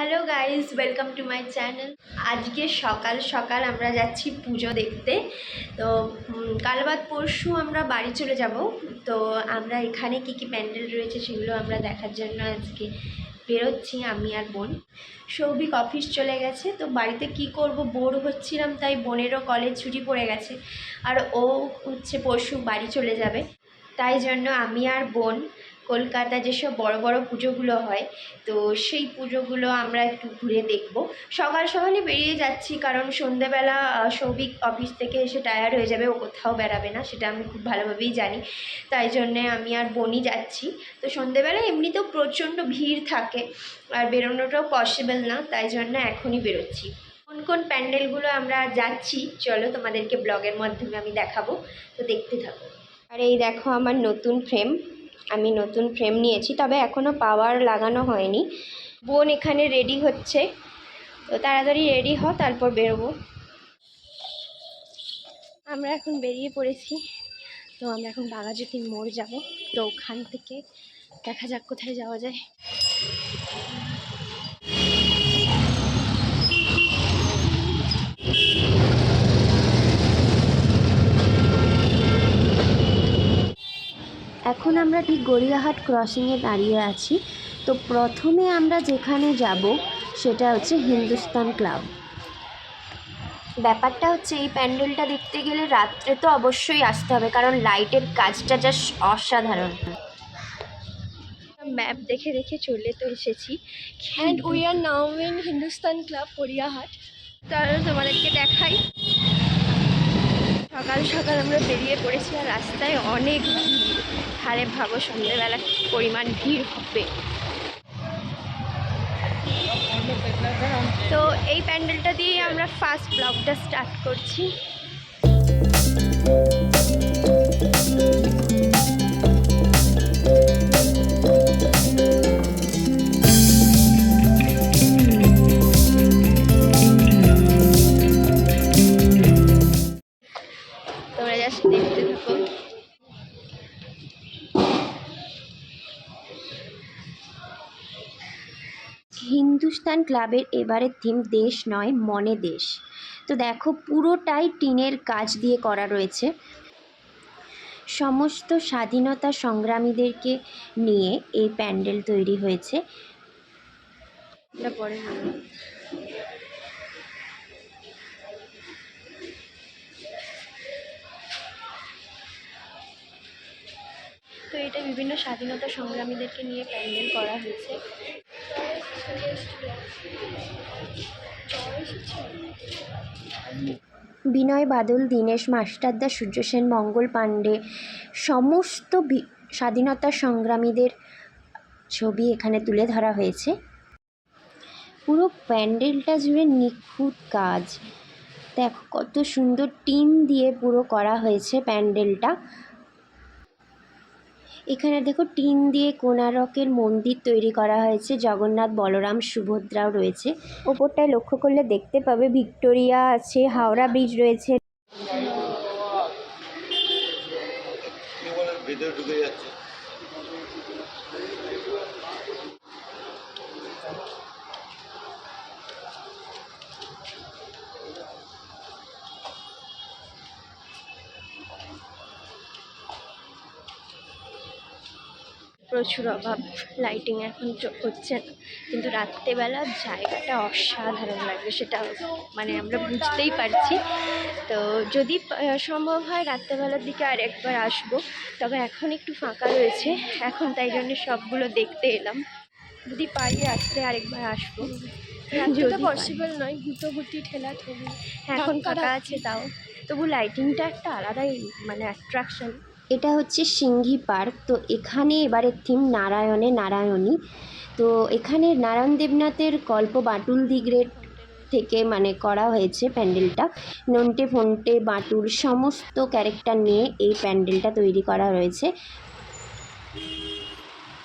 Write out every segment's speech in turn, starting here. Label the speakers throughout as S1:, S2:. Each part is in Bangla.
S1: Hello guys welcome to my channel. আজকে সকাল সকাল আমরা যাচ্ছি পুজো দেখতে। তো কাল বাদ পরশু আমরা বাড়ি চলে যাব। তো, আমরা এখানে কি কি প্যান্ডেল রয়েছে সেগুলো আমরা দেখার জন্য আজকে বেরোচ্ছি, আমি আর বোন। সৌভিক অফিস চলে গেছে, তো বাড়িতে কি করব? বোর হচ্ছিলাম, তাই বোনেরও কলেজ ছুটি পড়ে গেছে। আর ও হচ্ছে পরশু বাড়ি চলে যাবে। তাই জন্য আমি আর বোন কলকাতা যেসব বড় বড় পুজোগুলো হয়, তো সেই পুজোগুলো আমরা একটু ঘুরে দেখব। সকাল সকালে বেরিয়ে যাচ্ছি কারণ সন্ধেবেলা সৌভিক অফিস থেকে এসে টায়ার্ড হয়ে যাবে, ও কোথাও বেরাবে না, সেটা আমি খুব ভালোভাবেই জানি। তাই জন্যে আমি আর বনি যাচ্ছি। তো সন্ধেবেলা এমনিতেও প্রচণ্ড ভিড় থাকে, আর বেরোনোটাও পসিবল না, তাই জন্য এখনই বেরোচ্ছি। কোন কোন প্যান্ডেলগুলো আমরা যাচ্ছি, চলো তোমাদেরকে ব্লগের মাধ্যমে আমি দেখাবো, তো দেখতে থাকো। আর এই দেখো আমার নতুন ফ্রেম আমি নতুন ফ্রেম নিয়েছি, তবে এখনও পাওয়ার লাগানো হয়নি। বোন এখানে রেডি হচ্ছে। তো তাড়াতাড়ি রেডি হ, তারপর বেরোবো। আমরা এখন বেরিয়ে পড়েছি। তো আমরা এখন বাঘাযতীন মোড় যাব। তো ওখান থেকে দেখা যাক কোথায় যাওয়া যায়। এখন আমরা ঠিক গড়িয়াহাট ক্রসিংয়ে দাঁড়িয়ে আছি। তো প্রথমে আমরা যেখানে যাব সেটা হচ্ছে হিন্দুস্তান ক্লাব ব্যাপারটা হচ্ছে এই প্যান্ডেলটা দেখতে গেলে রাত্রে তো অবশ্যই আসতে হবে কারণ লাইটের কাজটা যা অসাধারণ। ম্যাপ দেখে দেখে চলে তো এসেছি।
S2: And we are now in Hindustan club Poriyahat.
S1: তাহলে তোমাদেরকে দেখাই। সকাল সকাল আমরা বেরিয়ে পড়েছি আর রাস্তায় অনেক ভিড়। হারে ভাবো সন্ধ্যেবেলা পরিমাণ ভিড় হবে। তো এই প্যান্ডেলটা দিয়ে আমরা ফার্স্ট ব্লগটা স্টার্ট করছি। হিন্দুস্তান ক্লাবের এবারের থিম দেশ নয়, মনে দেশ। তো দেখো, পুরোটাই টিনের কাজ দিয়ে করা রয়েছে। সমস্ত স্বাধীনতা সংগ্রামীদেরকে নিয়ে এই প্যান্ডেল তৈরি হয়েছে। তো এটা বিভিন্ন স্বাধীনতা সংগ্রামীদেরকে নিয়ে প্যান্ডেল করা হয়েছে। বিনয় বাদল, দীনেশ মাস্টারদা সূর্যসেন মঙ্গল পাণ্ডে, সমস্ত স্বাধীনতা সংগ্রামীদের ছবি এখানে তুলে ধরা হয়েছে। পুরো প্যান্ডেলটা জুড়ে নিখুঁত কাজ। দেখো কত সুন্দর টিন দিয়ে পুরো করা হয়েছে প্যান্ডেলটা। এখানে দেখো টিন দিয়ে কোনারকের মন্দির তৈরি করা হয়েছে। জগন্নাথ, বলরাম, সুভদ্রাও রয়েছে। ওপরটায় লক্ষ্য করলে দেখতে পাবে ভিক্টোরিয়া আছে, হাওড়া ব্রিজ রয়েছে।
S3: ঢুকে যাচ্ছে।
S1: প্রচুর অভাব। লাইটিং এখন হচ্ছে না। কিন্তু রাত্রেবেলা জায়গাটা অসাধারণ লাগবে সেটা মানে আমরা বুঝতেই পারছি। তো যদি সম্ভব হয় রাত্রেবেলার দিকে আর একবার আসব। তবে এখন একটু ফাঁকা রয়েছে। এখন তাই জন্য সবগুলো দেখতে এলাম। যদি পারি রাত্রে আরেকবার আসব।
S2: পসিবল নয়। গুটোগুটি ঠেলা ঠেলি
S1: এখন ফাঁকা আছে তাও। তবু লাইটিংটা একটা আলাদাই মানে অ্যাট্রাকশন এটা হচ্ছে সিংহি পার্ক। তো এখানে এবারের থিম নারায়ণে নারায়ণী। তো এখানে নারায়ণ দেবনাথের গল্প বাটুল দিগ্রের থেকে মানে করা হয়েছে প্যান্ডেলটা। নন্টে ফন্টে বাটুল সমস্ত ক্যারেক্টার নিয়ে এই প্যান্ডেলটা তৈরি করা হয়েছে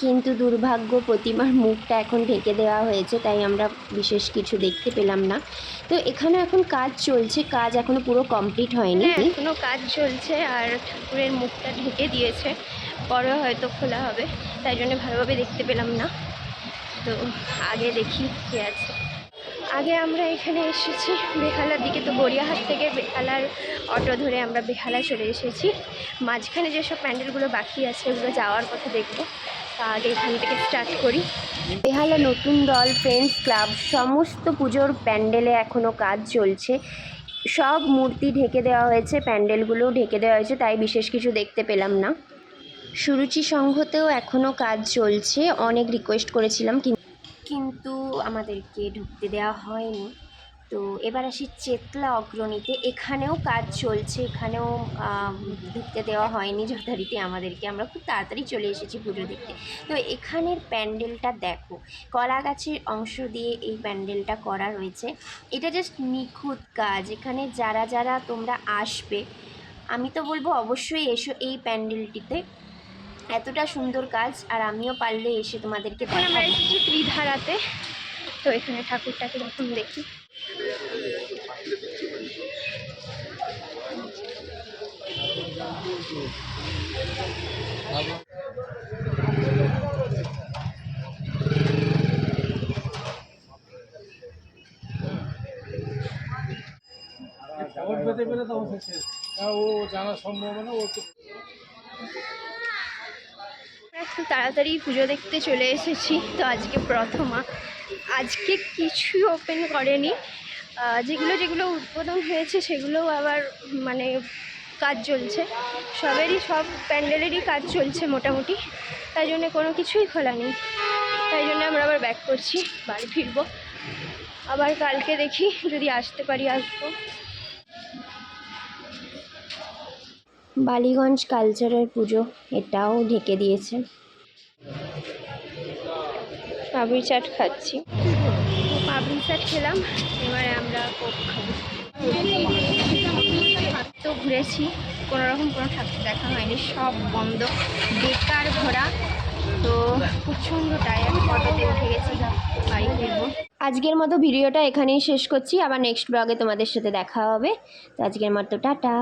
S1: কিন্তু দুর্ভাগ্য, প্রতিমার মুখটা এখন ঢেকে দেওয়া হয়েছে, তাই আমরা বিশেষ কিছু দেখতে পেলাম না। তো এখানে এখন কাজ চলছে, কাজ এখনও পুরো কমপ্লিট হয়নি। এখনও কাজ চলছে আর ঠাকুরের মুখটা ঢেকে দিয়েছে পরে হয়তো খোলা হবে, তাই জন্য ভালোভাবে দেখতে পেলাম না। তো আগে দেখি কে আছে। আগে আমরা এখানে এসেছি, বেহালার দিকে তো গড়িয়াহাট থেকে বেহালার অটো ধরে আমরা বেহালা চলে এসেছি। মাঝখানে যেসব প্যান্ডেলগুলো বাকি আছে, ওগুলো যাওয়ার পথে দেখব। আগে এখান থেকে স্টার্ট করি। বেহালা নতুন দল ফ্রেন্ডস ক্লাব সমস্ত পুজোর প্যান্ডেলে এখনও কাজ চলছে। সব মূর্তি ঢেকে দেওয়া হয়েছে, প্যান্ডেলগুলোও ঢেকে দেওয়া হয়েছে, তাই বিশেষ কিছু দেখতে পেলাম না। সুরুচি সংঘতেও এখনও কাজ চলছে, অনেক রিকোয়েস্ট করেছিলাম, কিন- কিন্তু আমাদেরকে ঢুকতে দেওয়া হয়নি। তো এবার আসি চেতলা অগ্রণীতে। এখানেও কাজ চলছে এখানেও ঢুকতে দেওয়া হয়নি যথারীতি আমাদেরকে। আমরা খুব তাড়াতাড়ি চলে এসেছি পুজো দেখতে। তো এখানের প্যান্ডেলটা দেখো। কলা গাছের অংশ দিয়ে এই প্যান্ডেলটা করা রয়েছে। এটা জাস্ট নিখুঁত কাজ। এখানে যারা যারা তোমরা আসবে আমি তো বলব অবশ্যই এসো এই প্যান্ডেলটিতে। এতটা সুন্দর কাজ আর আমিও পারলে এসে তোমাদেরকে আমরা এসেছি ত্রিধারাতে। তো এখানে ঠাকুরটাকে যখন দেখি।
S3: খবর পেতে পেলে ও জানা সম্ভব না
S1: একটু তাড়াতাড়ি পুজো দেখতে চলে এসেছি, তো আজকে প্রথমা। আজকে কিছুই ওপেন করেনি। যেগুলো যেগুলো উদ্বোধন হয়েছে সেগুলোও আবার মানে কাজ চলছে। সবেরই সব প্যান্ডেলেরই কাজ চলছে মোটামুটি। তাই জন্য কোনো কিছুই খোলা নেই। তাই জন্য আমরা আবার ব্যাক করছি, বাড়ি ফিরবো। আবার কালকে দেখি যদি আসতে পারি আসব। বালিগঞ্জ কালচারের পুজো, এটাও ঢেকে দিয়েছে। পাবড়ি চাট খাচ্ছি। পাবড়ি চাট খেলাম, এবারে আমরা কোক খাব। তো ঘুরেছি, কোনোরকম কোনো ঠাকুর দেখা হয়নি, সব বন্ধ। বেকার ঘোরা তো প্রচণ্ড টায়ার ফটোতে উঠে গেছি বাড়ি ফিরবো। আজকের মতো ভিডিওটা এখানেই শেষ করছি, আবার নেক্সট ব্লগে তোমাদের সাথে দেখা হবে। তো আজকের মতো, টাটা।